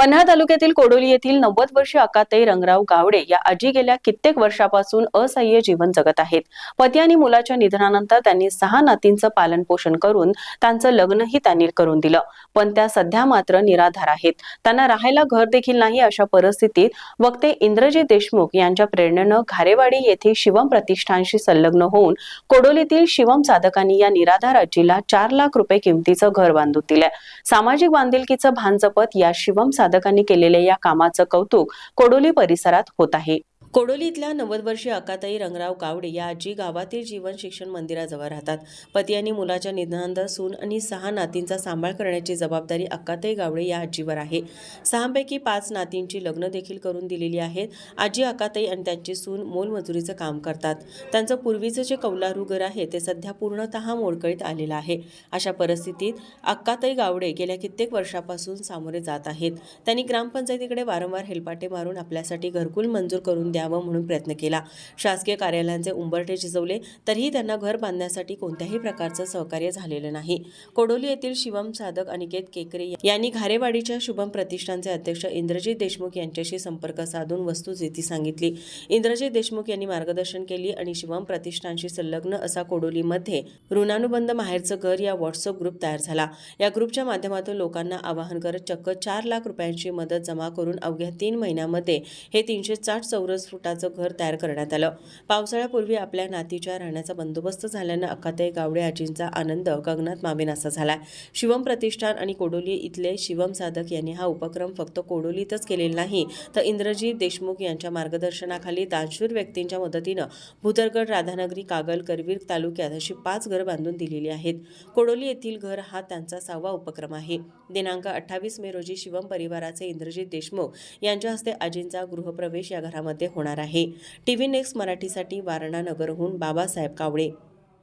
पन्हाळ तालुक्यातील कोडोली येथील नव्वद वर्षीय अकाताई रंगराव गावडे या आजी गेल्या कित्येक वर्षापासून असह्य जीवन जगत आहेत. पती आणि मुलाच्या निधनानंतर त्यांनी सहा नातींचं पालन पोषण करून त्यांचं लग्नही त्यांनी करून दिलं. पण त्या सध्या मात्र निराधार आहेत. त्यांना राहायला घर देखील नाही अशा परिस्थितीत वक्ते इंद्रजी देशमुख यांच्या प्रेरणेनं घारेवाडी येथे शिवम प्रतिष्ठानशी संलग्न होऊन कोडोलीतील शिवम साधकांनी या निराधार आजीला चार लाख रुपये किमतीचं घर बांधून दिलंय. सामाजिक बांधिलकीचं भान जपत या शिवम साधकांनी केलेल्या या कामाचं कौतुक कोडोली परिसरात होत आहे. कोडोलीतल्या नव्वद वर्षीय अकाताई रंगराव गावडे या आजी गावातील जीवन शिक्षण मंदिराजवळ राहतात. पती आणि मुलाच्या निधनानंतर सून आणि सहा नातींचा सांभाळ करण्याची जबाबदारी अक्काताई गावडे या आजीवर आहे. सहापैकी पाच नातींची लग्न देखील करून दिलेली आहेत. आजी अक्काताई आणि त्यांची सून मोलमजुरीचं काम करतात. त्यांचं पूर्वीचं जे कौलारू घर आहे ते सध्या पूर्णतः मोडकळीत आलेलं आहे. अशा परिस्थितीत अक्काताई गावडे गेल्या कित्येक वर्षापासून सामोरे जात आहेत. त्यांनी ग्रामपंचायतीकडे वारंवार हेलपाटे मारून आपल्यासाठी घरकुल मंजूर करून द्यावं म्हणून प्रयत्न केला. शासकीय कार्यालयांचे उंबरठे झिजवले तरीही त्यांना घर बांधण्यासाठी कोणत्याही प्रकारचं सहकार्य झालेलं नाही. कोडोली येथील शिवम साधक अनिकेत केकरे यांनी घारेवाडीच्या शुभम प्रतिष्ठानचे अध्यक्ष इंद्रजित देशमुख यांच्याशी संपर्क साधून वस्तुस्थिती सांगितली. इंद्रजित देशमुख यांनी मार्गदर्शन केली आणि शिवम प्रतिष्ठानशी संलग्न असा कोडोलीमध्ये ऋणानुबंध माहेरचं घर या व्हॉट्सअप ग्रुप तयार झाला. या ग्रुपच्या माध्यमातून लोकांना आवाहन करत चक्क चार लाख रुपयांची मदत जमा करून अवघ्या तीन महिन्यामध्ये हे तीनशे साठ चौरस फुटाचं घर तयार करण्यात आलं. पावसाळ्यापूर्वी आपल्या नातीच्या राहण्याचा बंदोबस्त झाल्यानं अक्काताई गावडे आजींचा आनंद गगनात मावेनासा झाला शिवम प्रतिष्ठान आणि कोडोली इथले शिवम साधक यांनी हा उपक्रम फक्त कोडोलीतच केलेला नाही तर इंद्रजीत देशमुख यांच्या मार्गदर्शनाखाली दानशूर व्यक्तींच्या मदतीनं भूतरगड राधानगरी कागल करवीर तालुक्यात अशी पाच घरं बांधून दिलेली आहेत. कोडोली येथील घर हा त्यांचा सहावा उपक्रम आहे. दिनांक अठ्ठावीस मे रोजी शिवम परिवाराचे इंद्रजीत देशमुख यांच्या हस्ते आजींचा गृहप्रवेश या घरामध्ये होणार आहे. टीव्ही नेक्स्ट मराठीसाठी वारणानगरहून बाबासाहेब कावडे